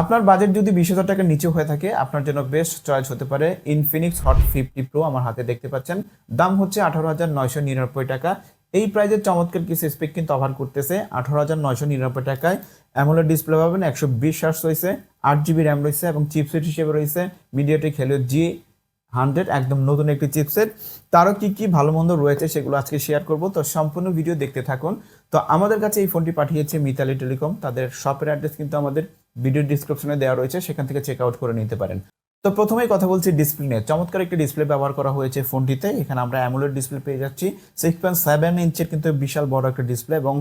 আপনার বাজেট যদি বিশ হাজার টাকার নিচে হয়ে থাকে, আপনার জন্য বেস্ট চয়েস হতে পারে ইনফিনিক্স হট ফিফটি প্রো আমার হাতে দেখতে পাচ্ছেন। দাম হচ্ছে আঠারো হাজার নয়শো নিরানব্বই টাকা। এই প্রাইজের চমৎকার কিছু স্পেক কিন্তু অফার করতেছে আঠারো হাজার নয়শো নিরানব্বই টাকায়। অ্যামোলেড ডিসপ্লে পাবেন একশো বিশ হার্স রয়েছে, আট জিবি র্যাম রয়েছে এবং চিপসেট হিসেবে রয়েছে মিডিয়াটেক হেলিও জি হান্ড্রেড একদম নতুন একটি চিপসেট তারও কি কি ভালো মন্দ রয়েছে সেগুলো আজকে শেয়ার করব। তো সম্পূর্ণ ভিডিও দেখতে থাকুন। তো আমাদের কাছে এই ফোনটি পাঠিয়েছে মিতালি টেলিকম তাদের শপের অ্যাড্রেস কিন্তু আমাদের ভিডিও ডিসক্রিপশনে দেওয়া রয়েছে, সেখান থেকে চেক আউট করে নিতে পারেন। তো প্রথমেই কথা বলছি ডিসপ্লে নিয়ে। চমৎকার একটি ডিসপ্লে ব্যবহার করা হয়েছে ফোনটিতে। এখানে আমরা অ্যামোলেড ডিসপ্লে পেয়ে যাচ্ছি। সিক্স পয়েন্ট সেভেন ইঞ্চের কিন্তু বিশাল বড় একটা ডিসপ্লে এবং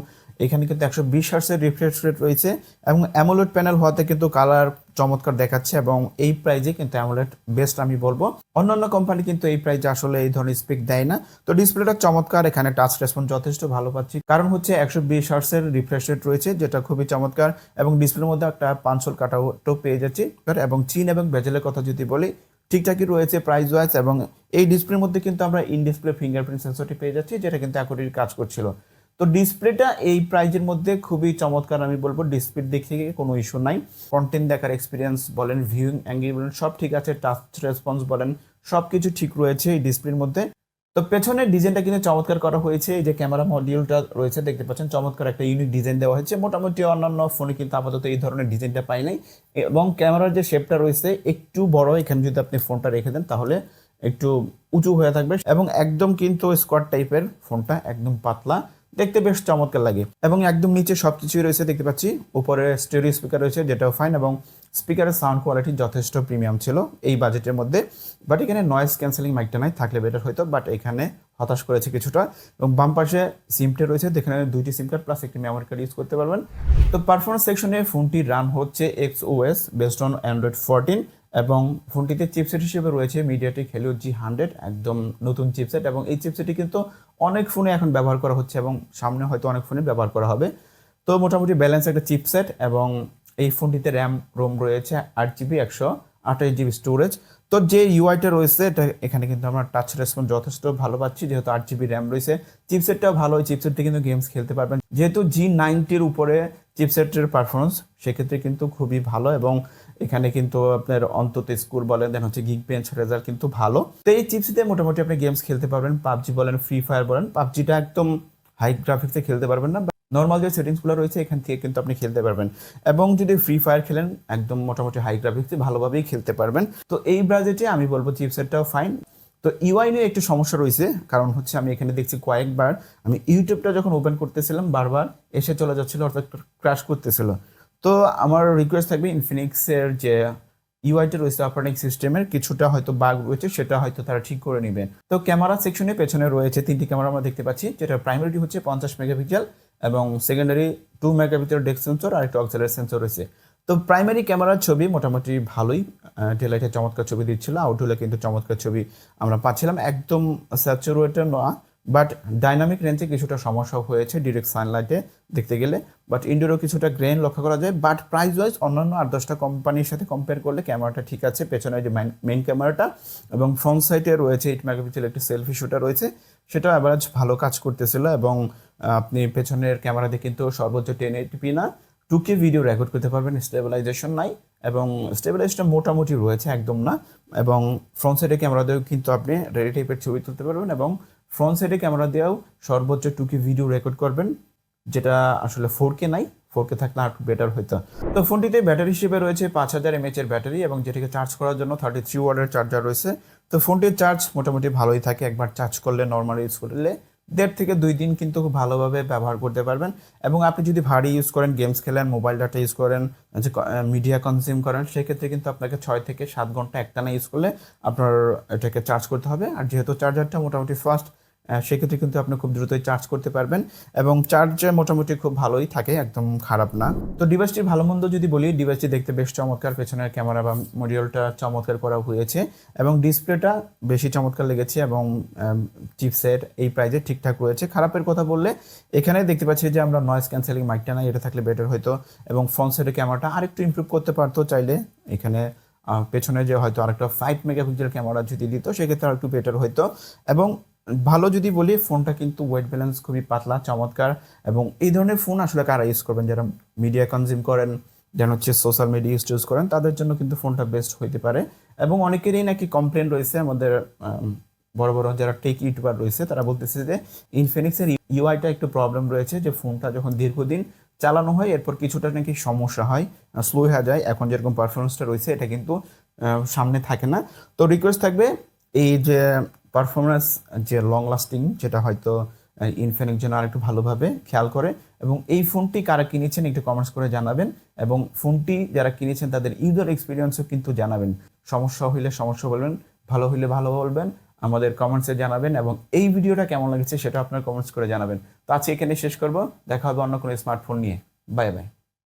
এখানে কিন্তু একশো বিশ হার্সের রিফ্রেশ রেট রয়েছে এবং অ্যামোলেড প্যানেল হওয়াতে কিন্তু কালার চমৎকার দেখাচ্ছে এবং এই প্রাইজে কিন্তু অ্যামুলেট বেস্ট আমি বলব। অন্যান্য কোম্পানি কিন্তু এই প্রাইজে আসলে এই ধরনের স্পিক দেয় না। তো ডিসপ্লেটা চমৎকার, এখানে টাচ রেসপন্স যথেষ্ট ভালো পাচ্ছি। কারণ হচ্ছে একশো বিশ হার্সের রিফ্রেশ রেট রয়েছে, যেটা খুবই চমৎকার এবং ডিসপ্লের মধ্যে একটা পাঁচশোল কাটাও পেয়ে যাচ্ছি। এবং চীন এবং বেজেলের কথা যদি বলি, ঠিকঠাকই রয়েছে প্রাইস ওয়াইজ এবং এই ডিসপ্লের মধ্যে কিন্তু আমরা ইন ডিসপ্লে ফিঙ্গারপ্রিন্ট সেন্সরটি পেয়ে যাচ্ছি, যেটা কিন্তু অ্যাকুরেট কাজ করছিল। তো ডিসপ্লেটা এই প্রাইজের মধ্যে খুবই চমৎকার, আমি বলব ডিসপ্লের থেকে কোনো ইস্যু নাই। কন্টেন্ট দেখার এক্সপিরিয়েন্স বলেন ভিউইং অ্যাঙ্গেল বলেন, সব ঠিক আছে টাচ রেসপন্স বলেন সব কিছু ঠিক রয়েছে এই ডিসপ্লের মধ্যে। তো পেছনের ডিজাইনটা কিন্তু চমৎকার করা হয়েছে, এই যে ক্যামেরা মডিউলটা রয়েছে, দেখতে পাচ্ছেন, চমৎকার একটা ইউনিক ডিজাইন দেওয়া হয়েছে। মোটামুটি অন্যান্য ফোনে কিন্তু আপাতত এই ধরনের ডিজাইনটা পাই নাই। এবং ক্যামেরার যে শেপটা রয়েছে, একটু বড়, এখানে যদি আপনি ফোনটা রেখে দেন, তাহলে একটু উঁচু হয়ে থাকবে। এবং একদম কিন্তু স্কোয়াড টাইপের ফোনটা একদম পাতলা। দেখতে বেশ চমৎকার লাগে। এবং একদম নিচে সব কিছুই রয়েছে, দেখতে পাচ্ছি। উপরে স্টেরিও স্পিকার রয়েছে, যেটাও ফাইন এবং স্পিকারের সাউন্ড কোয়ালিটি যথেষ্ট প্রিমিয়াম ছিল এই বাজেটের মধ্যে। বাট এখানে নয়েজ ক্যান্সেলিং মাইকটা নাই, থাকলে বেটার হতো বাট এখানে হতাশ করেছে কিছুটা। এবং বাম পাশে সিমটে রয়েছে যেখানে দুইটি সিম কার্ড প্লাস একটি মেমোরি কার্ড ইউজ করতে পারবেন। তো পারফরমেন্স সেকশনে ফোনটি রান হচ্ছে X OS based on Android fourteen এবং ফোনটিতে চিপসেট হিসেবে রয়েছে মিডিয়াটেক হেলিও জি হান্ড্রেড একদম নতুন চিপসেট এবং এই চিপসেটটি কিন্তু অনেক ফোনে এখন ব্যবহার করা হচ্ছে এবং সামনে হয়তো অনেক ফোনে ব্যবহার করা হবে। তো মোটামুটি ব্যালেন্স একটা চিপসেট এবং এই ফোনটিতে র্যাম রোম রয়েছে আট জিবি একশো আঠাশ জিবি স্টোরেজ তো যে ইউআইটা রয়েছে, এটা এখানে কিন্তু আমরা টাচ রেসপন্স যথেষ্ট ভালো পাচ্ছি, যেহেতু আট জিবি র্যাম রয়েছে। চিপসেটটাও ভালো ওই চিপসেটটি কিন্তু গেমস খেলতে পারবেন। যেহেতু জি নাইনটির উপরে চিপসেটের পারফরমেন্স সেক্ষেত্রে কিন্তু খুবই ভালো এবং এখানে কিন্তু আপনার অন্তত স্কোর বলেন দেন হচ্ছে গিগ বেঞ্চ রেজাল্ট কিন্তু ভালো। তো এই চিপসিতে মোটামুটি আপনি গেমস খেলতে পারবেন পাবজি বলেন ফ্রি ফায়ার বলেন পাবজিটা একদম হাই গ্রাফিক্সে খেলতে পারবেন না নর্মাল যে সেটিংসগুলো রয়েছে এখান থেকে কিন্তু আপনি খেলতে পারবেন। এবং যদি ফ্রি ফায়ার খেলেন, একদম মোটামুটি হাই গ্রাফিক্সে ভালোভাবেই খেলতে পারবেন। তো এই বাজেটে আমি বলব চিপসেটটাও ফাইন তো ইউআই নিয়ে একটু সমস্যা রয়েছে, কারণ হচ্ছে আমি এখানে দেখছি কয়েকবার আমি ইউটিউবটা যখন ওপেন করতেছিলাম, বারবার এসে চলে যাচ্ছিল, অর্থাৎ ক্র্যাশ করতেছিল। তো আমার রিকোয়েস্ট থাকবে ইনফিনিক্সের যে ইউআইটা রয়েছে অপারেটিং সিস্টেমের কিছুটা হয়তো বাগ রয়েছে, সেটা হয়তো তারা ঠিক করে নেবে। তো ক্যামেরা সেকশনে পেছনে রয়েছে তিনটি ক্যামেরা আমরা দেখতে পাচ্ছি, যেটা প্রাইমারিটি হচ্ছে পঞ্চাশ মেগাপিক্সেল এবং সেকেন্ডারি টু মেগাপিক্সেল ডেক সেন্সর আর একটা অক্সেলের সেন্সর রয়েছে। তো প্রাইমারি ক্যামেরার ছবি মোটামুটি ভালোই ডেলাইটে চমৎকার ছবি দিচ্ছিল আউটডোরে কিন্তু চমৎকার ছবি আমরা পাচ্ছিলাম, একদম স্যাচুরেটেড নয় বাট ডাইনামিক রেঞ্জে কিছুটা সমস্যা হয়েছে ডিরেক্ট সানলাইটে দেখতে গেলে বাট ইনডোরও কিছুটা গ্রেন লক্ষ্য করা যায় বাট প্রাইস ওয়াইজ অন্যান্য আর দশটা কোম্পানির সাথে কম্পেয়ার করলে ক্যামেরাটা ঠিক আছে, পেছনে যে মেইন ক্যামেরাটা এবং ফ্রন্ট সাইডে রয়েছে এইট মেগাপিক্সেল একটি সেলফি শুটার রয়েছে, সেটাও অ্যাভারেজ ভালো কাজ করতেছিল এবং আপনি পেছনের ক্যামেরাতে কিন্তু সর্বোচ্চ টেন এইটপি না টুকে ভিডিও রেকর্ড করতে পারবেন স্টেবিলাইজেশন নাই এবং স্টেবিলাইজটা মোটামুটি রয়েছে একদম না। এবং ফ্রন্ট সাইডে ক্যামেরা দিয়েও কিন্তু আপনি রেডি টাইপের ছবি তুলতে পারবেন এবং ফ্রন্ট সাইডে ক্যামেরা দিয়েও সর্বোচ্চ টুকি ভিডিও রেকর্ড করবেন, যেটা আসলে ফোর কে নাই ফোর কে থাকলে আর বেটার হইতো। তো ফোনটিতে ব্যাটারি হিসেবে রয়েছে পাঁচ হাজার এমএচ এর ব্যাটারি এবং যেটিকে চার্জ করার জন্য থার্টি থ্রি ওয়ার্ডের চার্জার রয়েছে। তো ফোনটির চার্জ মোটামুটি ভালোই থাকে, একবার চার্জ করলে নর্মাল ইউজ করলে। দেড় থেকে দুই দিন কিন্তু খুব ভালোভাবে ব্যবহার করতে পারবেন। এবং আপনি যদি ভারী ইউজ করেন গেমস খেলেন মোবাইল ডাটা ইউজ করেন, যে মিডিয়া কনজিউম করেন, সেক্ষেত্রে কিন্তু আপনাকে ছয় থেকে সাত ঘণ্টা একটানা ইউজ করলে আপনার এটাকে চার্জ করতে হবে। আর যেহেতু চার্জারটা মোটামুটি ফাস্ট সেক্ষেত্রে কিন্তু আপনি খুব দ্রুতই চার্জ করতে পারবেন এবং চার্জ মোটামুটি খুব ভালোই থাকে, একদম খারাপ না। তো ডিভাইসটির ভালো মন্দ যদি বলি ডিভাইসটি দেখতে বেশ চমৎকার, পেছনের ক্যামেরা বা মডিউলটা চমৎকার করা হয়েছে এবং ডিসপ্লেটা বেশি চমৎকার লেগেছে এবং চিপসেট এই প্রাইজে ঠিকঠাক রয়েছে। খারাপের কথা বললে, এখানে দেখতে পাচ্ছি যে আমরা নয়েজ ক্যান্সেলিং মাইকটা নাই, এটা থাকলে বেটার হতো এবং ফ্রন্ট সাইডের ক্যামেরাটা আরেকটু ইমপ্রুভ করতে পারতো চাইলে। এখানে পেছনে যে হয়তো আরেকটা ফাইভ মেগাপিক্সেল ক্যামেরা যদি দিত, সেক্ষেত্রে আর একটু বেটার হতো এবং ভালো যদি বলি ফোনটা কিন্তু ওয়েট ব্যালেন্স খুবই পাতলা চমৎকার। এবং এই ধরনের ফোন আসলে কারা ইউজ করবেন? যারা মিডিয়া কনজিউম করেন যেন হচ্ছে সোশ্যাল মিডিয়া ইউজ টিউজ করেন তাদের জন্য কিন্তু ফোনটা বেস্ট হইতে পারে। এবং অনেকেরই নাকি কমপ্লেন রয়েছে আমাদের আম, বড় বড় যারা টেক ইউটিউবার রয়েছে তারা বলতেছে যে ইনফিনিক্সের ইউআইটা একটু প্রবলেম রয়েছে যে ফোনটা যখন দীর্ঘদিন চালানো হয় এরপর কিছুটা নাকি সমস্যা হয় স্লো হয়ে যায়। এখন যেরকম পারফরমেন্সটা রয়েছে এটা কিন্তু সামনে থাকে না। তো রিকোয়েস্ট থাকবে এই যে পারফরমেন্স যে লং লাস্টিং যেটা হয়তো ইনফিনিক্স যেন আরেকটু ভালোভাবে খেয়াল করে এবং এই ফোনটি কারা কিনেছেন একটু কমেন্টস করে জানাবেন এবং ফোনটি যারা কিনেছেন তাদের ইউজার এক্সপিরিয়েন্সও কিন্তু জানাবেন। সমস্যা হইলে সমস্যা বলবেন, ভালো হইলে ভালো বলবেন, আমাদের কমেন্টসে জানাবেন এবং এই ভিডিওটা কেমন লেগেছে সেটা আপনার কমেন্টস করে জানাবেন। তো আজকে এখানে শেষ করব, দেখা হবে অন্য কোনো স্মার্টফোন নিয়ে। Bye bye